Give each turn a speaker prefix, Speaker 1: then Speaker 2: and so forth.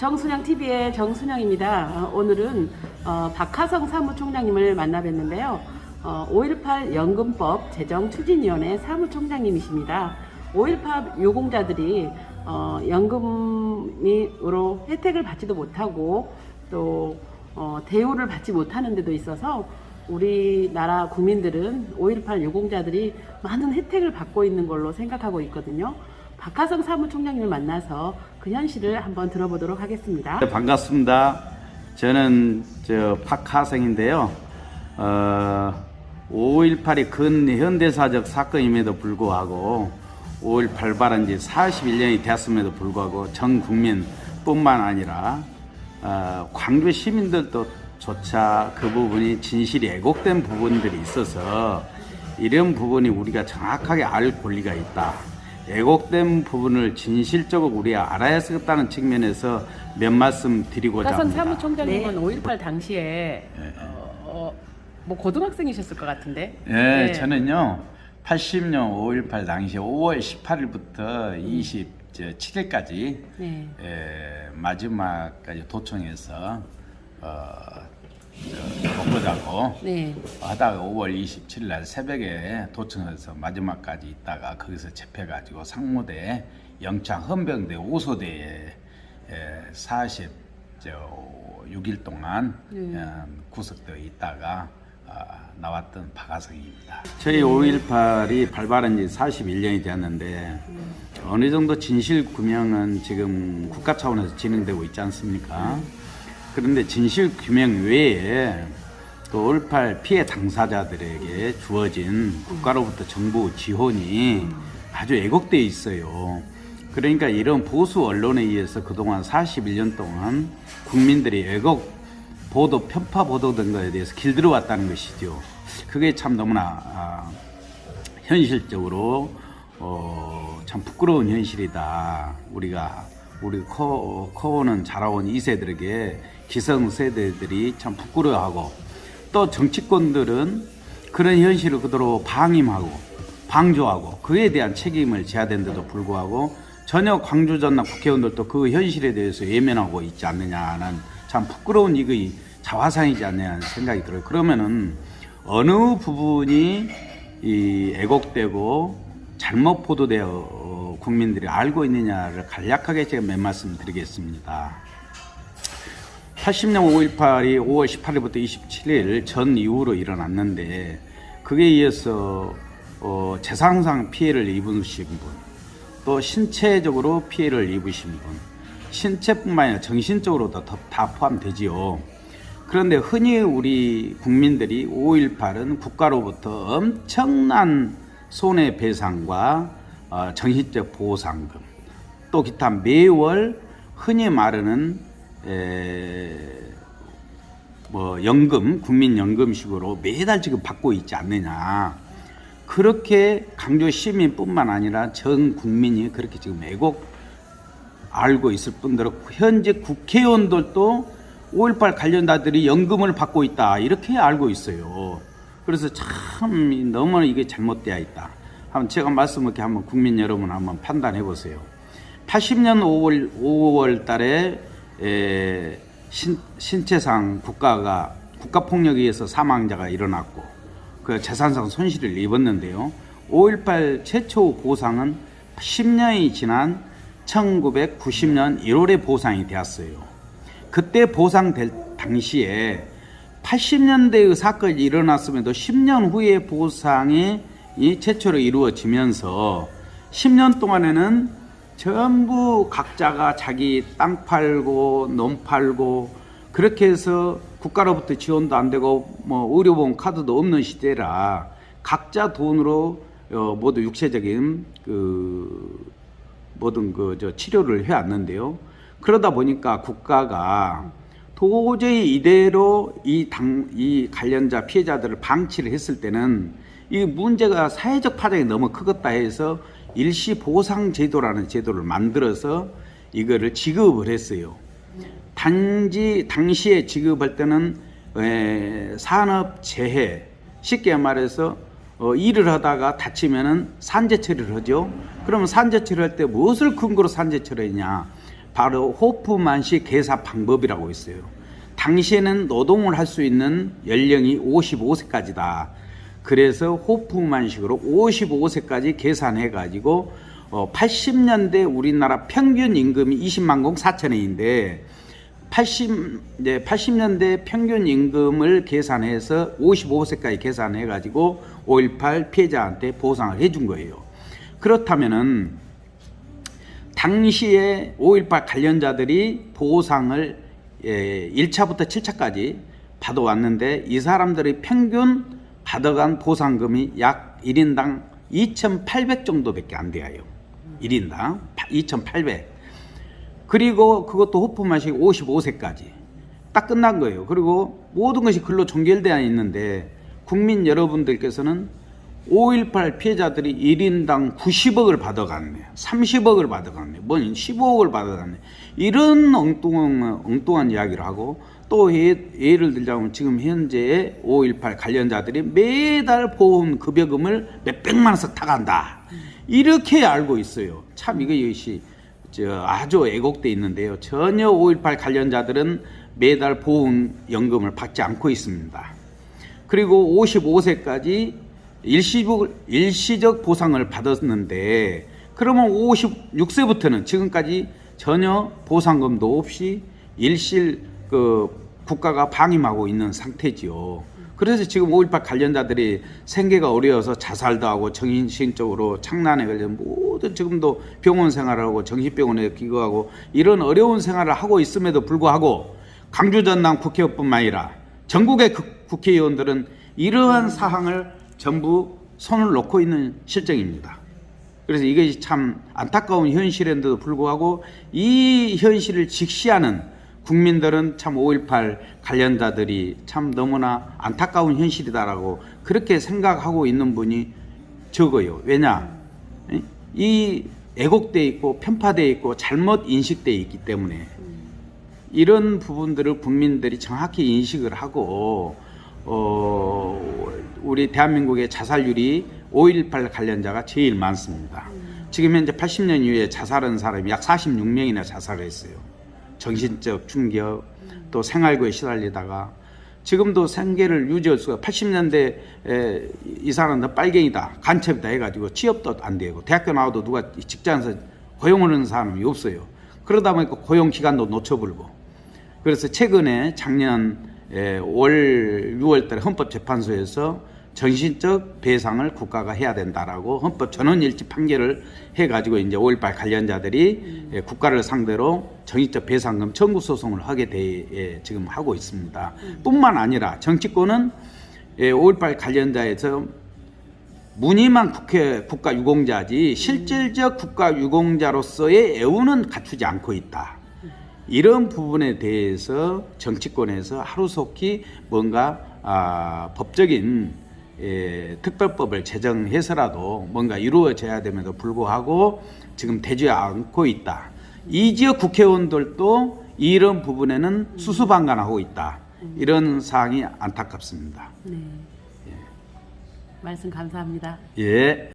Speaker 1: 정순영 TV의 정순영입니다. 어, 오늘은 어, 박하성 사무총장님을 만나 뵀는데요. 어, 5.18 연금법 제정추진위원회 사무총장님이십니다. 5.18 유공자들이 어, 연금으로 혜택을 받지도 못하고 또 어, 대우를 받지 못하는 데도 있어서 우리나라 국민들은 5.18 유공자들이 많은 혜택을 받고 있는 걸로 생각하고 있거든요. 박하성 사무총장님을 만나서 그 현실을 한번 들어보도록 하겠습니다.
Speaker 2: 네, 반갑습니다. 저는 저 박하성인데요. 어, 5.18이 근현대사적 사건임에도 불구하고 5.18 발발한 지 41년이 되었음에도 불구하고 전 국민뿐만 아니라 어, 광주 시민들도 조차 그 부분이 진실이 왜곡된 부분들이 있어서 이런 부분이 우리가 정확하게 알 권리가 있다. 왜곡된 부분을 진실적으로 우리가 알아야 겠다는 측면에서 몇 말씀 드리고자 합니다.
Speaker 1: 사무총장님은 5.18 당시에 어, 어, 뭐 고등학생이셨을 것 같은데.
Speaker 2: 예,
Speaker 1: 네.
Speaker 2: 저는요 80년 5.18 당시 5월 18일부터 27일까지
Speaker 1: 네.
Speaker 2: 예, 마지막까지 도청해서 어, 저, 먹보자고
Speaker 1: 네.
Speaker 2: 하다가 5월 27일 날 새벽에 도청해서 마지막까지 있다가 거기서 잡혀가지고 상무대 영창 헌병대 오소대에 예, 40 6일 동안 어, 구속되어 있다가 아, 나왔던 박하성입니다. 저희 5.18이 발발한 지 41년이 되었는데 어느 정도 진실 규명은 지금 국가 차원에서 진행되고 있지 않습니까? 그런데 진실 규명 외에 또5.18 피해 당사자들에게 주어진 국가로부터 정부 지원이 아주 왜곡되어 있어요. 그러니까 이런 보수 언론에 의해서 그동안 41년 동안 국민들이 왜곡 보도, 편파 보도된 것에 대해서 길들여 왔다는 것이죠. 그게 참 너무나 아, 현실적으로 어, 참 부끄러운 현실이다. 우리가 우리 커, 커오는 자라온 2세들에게 기성 세대들이 참 부끄러워하고 또 정치권들은 그런 현실을 그대로 방임하고 방조하고 그에 대한 책임을 져야 되는데도 불구하고 전혀 광주 전남 국회의원들도 그 현실에 대해서 예면하고 있지 않느냐는 참 부끄러운 이거이 자화상이지 않느냐는 생각이 들어요. 그러면은 어느 부분이 이 애곡되고 잘못 보도되어 어, 국민들이 알고 있느냐를 간략하게 제가 몇 말씀 드리겠습니다. 80년 5.18이 5월 18일부터 27일 전 이후로 일어났는데 그에 의해서 어, 재산상 피해를 입으신 분, 또 신체적으로 피해를 입으신 분, 신체뿐만 아니라 정신적으로도 다- 다 포함되지요. 그런데 흔히 우리 국민들이 5.18은 국가로부터 엄청난 손해배상과 어, 정신적 보상금, 또 기타 매월 흔히 말하는 에, 뭐 연금, 국민연금식으로 매달 지금 받고 있지 않느냐. 그렇게 강조 시민뿐만 아니라 전 국민이 그렇게 지금 왜곡 알고 있을 뿐더러 현재 국회의원들도 5.18 관련자들이 연금을 받고 있다 이렇게 알고 있어요. 그래서 참 너무 이게 잘못되어 있다. 한번 제가 말씀 이렇게 한번 국민 여러분 한번 판단해 보세요. 80년 5월 5월 달에 에, 신, 신체상 국가가 국가 폭력에 의해서 사망자가 일어났고 그 재산상 손실을 입었는데요. 5.18 최초 보상은 10년이 지난 1990년 1월에 보상이 되었어요. 그때 보상될 당시에 80년대의 사건이 일어났음에도 10년 후에 보상이 이 최초로 이루어지면서 10년 동안에는 전부 각자가 자기 땅 팔고 논 팔고 그렇게 해서 국가로부터 지원도 안 되고 뭐 의료보험 카드도 없는 시대라 각자 돈으로 어, 모두 육체적인 그 모든 그 저 치료를 해왔는데요. 그러다 보니까 국가가 도저히 이대로 이 당 이 관련자 피해자들을 방치를 했을 때는 이 문제가 사회적 파장이 너무 크겠다 해서 일시 보상 제도라는 제도를 만들어서 이거를 지급을 했어요. 단지 당시에 지급할 때는 에, 산업 재해 쉽게 말해서 어, 일을 하다가 다치면은 산재 처리를 하죠. 그러면 산재 처리할 때 무엇을 근거로 산재 처리했냐? 바로 호프만식 계산 방법이라고 있어요. 당시에는 노동을 할 수 있는 연령이 55세까지다. 그래서 호프만식으로 55세까지 계산해 가지고 어 80년대 우리나라 평균 임금이 20만 공 4천 원인데 80, 이제 80년대 평균 임금을 계산해서 55세까지 계산해 가지고 5.18 피해자한테 보상을 해준 거예요. 그렇다면은 당시에 5.18 관련자들이 보상을 예, 1차부터 7차까지 받아왔는데 이 사람들의 평균 받아간 보상금이 약 1인당 2,800 정도밖에 안 돼요. 1인당 2,800. 그리고 그것도 호프만식 55세까지 딱 끝난 거예요. 그리고 모든 것이 글로 종결되어 있는데 국민 여러분들께서는 5.18 피해자들이 1인당 90억을 받아갔네. 30억을 받아갔네. 뭔 15억을 받아갔네. 이런 엉뚱한, 엉뚱한 이야기를 하고 또 예, 예를 들자면 지금 현재 5.18 관련자들이 매달 보험 급여금을 몇백만 원씩 타간다. 이렇게 알고 있어요. 참 이거 이것이 저 아주 애곡돼 있는데요. 전혀 5.18 관련자들은 매달 보험 연금을 받지 않고 있습니다. 그리고 55세까지 일시적, 일시적 보상을 받았는데 그러면 56세부터는 지금까지 전혀 보상금도 없이 일실 그 국가가 방임하고 있는 상태지요. 그래서 지금 5.18 관련자들이 생계가 어려워서 자살도 하고 정신적으로 창난에 걸려 모든 지금도 병원 생활을 하고 정신병원에 기거하고 이런 어려운 생활을 하고 있음에도 불구하고 강주 전남 국회의원뿐만 아니라 전국의 국- 국회의원들은 이러한 사항을 전부 손을 놓고 있는 실정입니다. 그래서 이것이 참 안타까운 현실인데도 불구하고 이 현실을 직시하는 국민들은 참 5.18 관련자들이 참 너무나 안타까운 현실이다라고 그렇게 생각하고 있는 분이 적어요. 왜냐? 이 애곡돼 있고 편파돼 있고 잘못 인식돼 있기 때문에 이런 부분들을 국민들이 정확히 인식을 하고 어, 우리 대한민국의 자살률이 5.18 관련자가 제일 많습니다. 지금 현재 80년 이후에 자살한 사람이 약 46명이나 자살을 했어요. 정신적 충격, 또 생활고에 시달리다가 지금도 생계를 유지할 수가 80년대 에, 이 사람은 빨갱이다, 간첩이다 해가지고 취업도 안 되고 대학교 나와도 누가 직장에서 고용을 하는 사람이 없어요. 그러다 보니까 고용 기간도 놓쳐버리고 그래서 최근에 작년 에, 월 6월달에 헌법재판소에서 정신적 배상을 국가가 해야 된다라고 헌법 전원일치 판결을 해가지고 이제 5.18 관련자들이 에, 국가를 상대로 정신적 배상금 청구 소송을 하게 돼 에, 지금 하고 있습니다. 뿐만 아니라 정치권은 에, 5.18 관련자에서 무늬만 국회 국가 유공자지 실질적 국가 유공자로서의 애우는 갖추지 않고 있다. 이런 부분에 대해서 정치권에서 하루속히 뭔가 아, 법적인 예, 특별법을 제정해서라도 뭔가 이루어져야 됨에도 불구하고 지금 되지 않고 있다. 이 지역 국회의원들도 이런 부분에는 수수방관하고 있다. 이런 사항이 안타깝습니다.
Speaker 1: 네. 말씀 감사합니다.
Speaker 2: 예.